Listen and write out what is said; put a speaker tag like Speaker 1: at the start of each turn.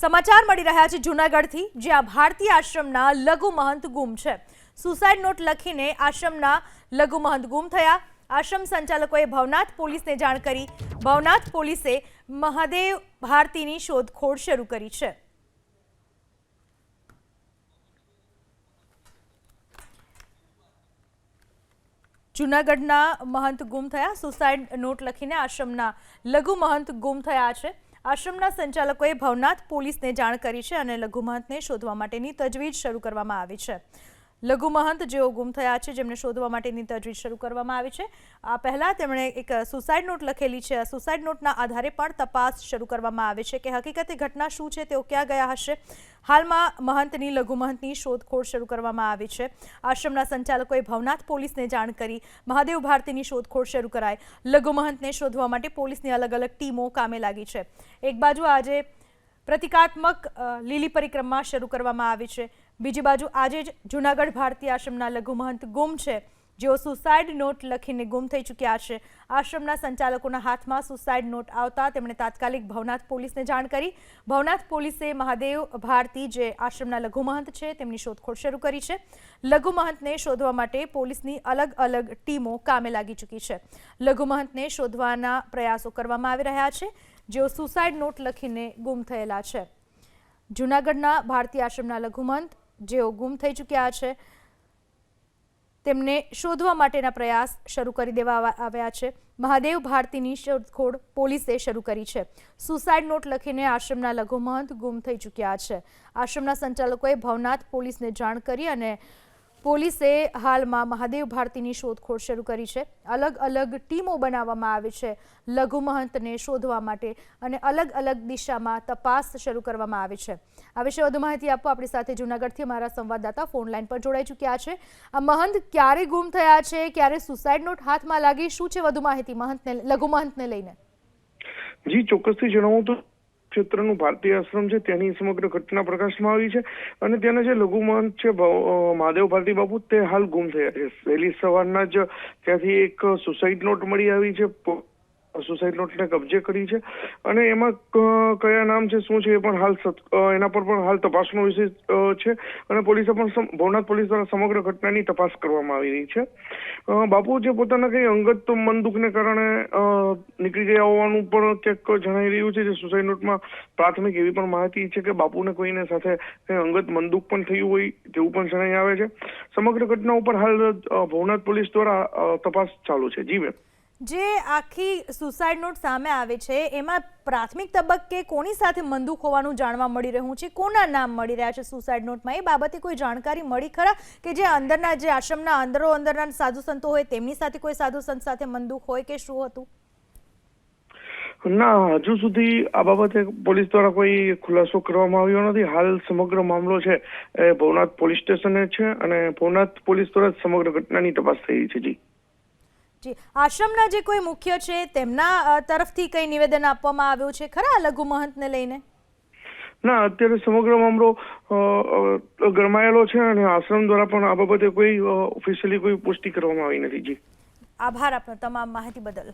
Speaker 1: સમાચાર મળી રહ્યા છે જૂનાગઢથી જ્યાં ભારતીય આશ્રમના લઘુ મહંત ગુમ છે. સુસાઇડ નોટ લખીને આશ્રમના લઘુ મહંત ગુમ થયા. આશ્રમ સંચાલકોએ ભવનાથ પોલીસને જાણ કરી. ભવનાથ પોલીસે મહાદેવ ભારતીની શોધખોળ શરૂ કરી છે. જૂનાગઢના મહંત ગુમ થયા. સુસાઇડ નોટ લખીને આશ્રમના લઘુ મહંત ગુમ થયા છે. આશ્રમના સંચાલકોએ ભવનાથ પોલીસને જાણ કરી છે અને લઘુમતને શોધવા માટેની તજવીજ શરૂ કરવામાં આવી છે. લઘુ મહંત જેઓ ગુમ થયા છે, જેમને શોધવા માટેની તજવીજ શરૂ કરવામાં આવી છે. આ પહેલાં તેમણે એક સુસાઇડ નોટ લખેલી છે. આ સુસાઇડ નોટના આધારે પણ તપાસ શરૂ કરવામાં આવે છે કે હકીકતે ઘટના શું છે, તેઓ ક્યાં ગયા હશે? હાલમાં મહંતની લઘુ મહંતની શોધખોળ શરૂ કરવામાં આવી છે. આશ્રમના સંચાલકોએ ભવનાથ પોલીસને જાણ કરી, મહાદેવ ભારતીની શોધખોળ શરૂ કરાઈ. લઘુ મહંતને શોધવા માટે પોલીસની અલગ અલગ ટીમો કામે લાગી છે. એક બાજુ આજે પ્રતિકાત્મક લીલી પરિક્રમા શરૂ કરવામાં આવી છે. બીજી બાજુ આજે જ જૂનાગઢ ભારતીય આશ્રમના લઘુ મહંત ગુમ છે. જેઓ સુસાઇડ નોટ લખીને ગુમ થઈ ચૂક્યા છે. આશ્રમના સંચાલકોના હાથમાં સુસાઇડ નોટ આવતા તેમણે તાત્કાલિક ભવનાથ પોલીસને જાણ કરી. ભવનાથ પોલીસે મહાદેવ ભારતી, જે આશ્રમના લઘુ મહંત છે, તેમની શોધખોળ શરૂ કરી છે. લઘુ મહંતને શોધવા માટે પોલીસની અલગ અલગ ટીમો કામે લાગી ચૂકી છે. લઘુ મહંતને શોધવાના પ્રયાસો કરવામાં આવી રહ્યા છે. જેઓ સુસાઇડ નોટ લખીને ગુમ થયેલા છે. જૂનાગઢના ભારતીય આશ્રમના લઘુમંત, જેઓ ગુમ થઈ ચૂક્યા છે, તેમને શોધવા માટેના પ્રયાસ શરૂ કરી દેવા આવ્યા છે. મહાદેવ ભારતીની શોધખોળ પોલીસે શરૂ કરી છે. સુસાઇડ નોટ લખીને આશ્રમના લઘુમંત ગુમ થઈ ચૂક્યા છે. આશ્રમના સંચાલકોએ ભવનાથ પોલીસને જાણ કરી અને પોલીસે હાલમાં મહાદેવ ભારતીની શોધખોળ શરૂ કરી છે. અલગ અલગ ટીમો બનાવવામાં આવી છે લઘુ મહંતને શોધવા માટે અને અલગ અલગ દિશામાં તપાસ શરૂ કરવામાં આવી છે. આ વિશે વધુ માહિતી આપવા આપણી સાથે જૂનાગઢથી અમારા સંવાદદાતા ફોન લાઈન પર જોડાઈ ચૂક્યા છે. આ મહંત ક્યારે ગુમ થયા છે? ક્યારે સુસાઇડ નોટ હાથમાં લાગી? શું છે વધુ માહિતી મહંતને લઘુ મહંતને લઈને?
Speaker 2: જી, ચોક્કસથી જણાવું તો ક્ષેત્રનું ભારતીય આશ્રમ છે તેની સમગ્ર ઘટના પ્રકાશમાં આવી છે અને ત્યાંના જે લઘુમહંત છે મહાદેવ ભારતી બાપુ, તે હાલ ગુમ થયા છે. વહેલી સવારના જ ત્યાંથી એક સુસાઇડ નોટ મળી આવી છે. સુસાઇડ નોટને કબજે કરી છે. અને એમાં કયા નામ છે, શું છે, એ પણ હાલ એના પર પણ હાલ તપાસનો વિષય છે. અને પોલીસે પણ ભવનાથ પોલીસ દ્વારા સમગ્ર ઘટનાની તપાસ કરવામાં આવી રહી છે. બાપુ જે પોતાના કઈ અંગત મનદુખને કારણે નીકળી ગયા હોવાનું પણ ક્યાંક જણાઈ રહ્યું છે, જે સુસાઇડ નોટમાં પ્રાથમિક એવી પણ માહિતી છે કે બાપુને કોઈને સાથે કઈ અંગત મનદુખ પણ થયું હોય તેવું પણ જણાઈ આવે છે. સમગ્ર ઘટના ઉપર હાલ ભવનાથ પોલીસ દ્વારા તપાસ ચાલુ છે. જી, મેમ.
Speaker 1: જે આખી સુસાઇડ નોટ સામે આવે છે, એમાં પ્રાથમિક તબક્કે કોની સાથે મંદુક હોવાનું જાણવા મળી રહ્યું છે? કોના નામ મળી રહ્યા છે સુસાઇડ નોટમાં એ બાબતે કોઈ જાણકારી મળી ખરા? કે જે અંદરના જે આશ્રમના અંદરો અંદરના સાધુ સંતો હોય, તેમની સાથે કોઈ સાધુ સંત સાથે મંદુક હોય કે શું હતું?
Speaker 2: ના, હજુ સુધી આ બાબતે પોલીસ દ્વારા કોઈ ખુલાસો કરવામાં આવ્યો નથી. હાલ સમગ્ર મામલો છે, એ ભવનાથ પોલીસ સ્ટેશને છે અને ભવનાથ પોલીસ દ્વારા સમગ્ર ઘટનાની તપાસ થઈ છે, જી.
Speaker 1: જી આશ્રમના જે કોઈ મુખ્ય છે તેમના તરફથી કઈ નિવેદન આપવામાં આવ્યું છે? ખરા લઘુ મહંતને લઈને?
Speaker 2: ના અત્યારે સમગ્ર મામલો ગરમાયેલો છે અને આશ્રમ દ્વારા પણ આ બાબતે કોઈ ઓફિશિયલી કોઈ પુષ્ટિ કરવામાં આવી નથી જી.
Speaker 1: આભાર આપનો તમામ માહિતી બદલ.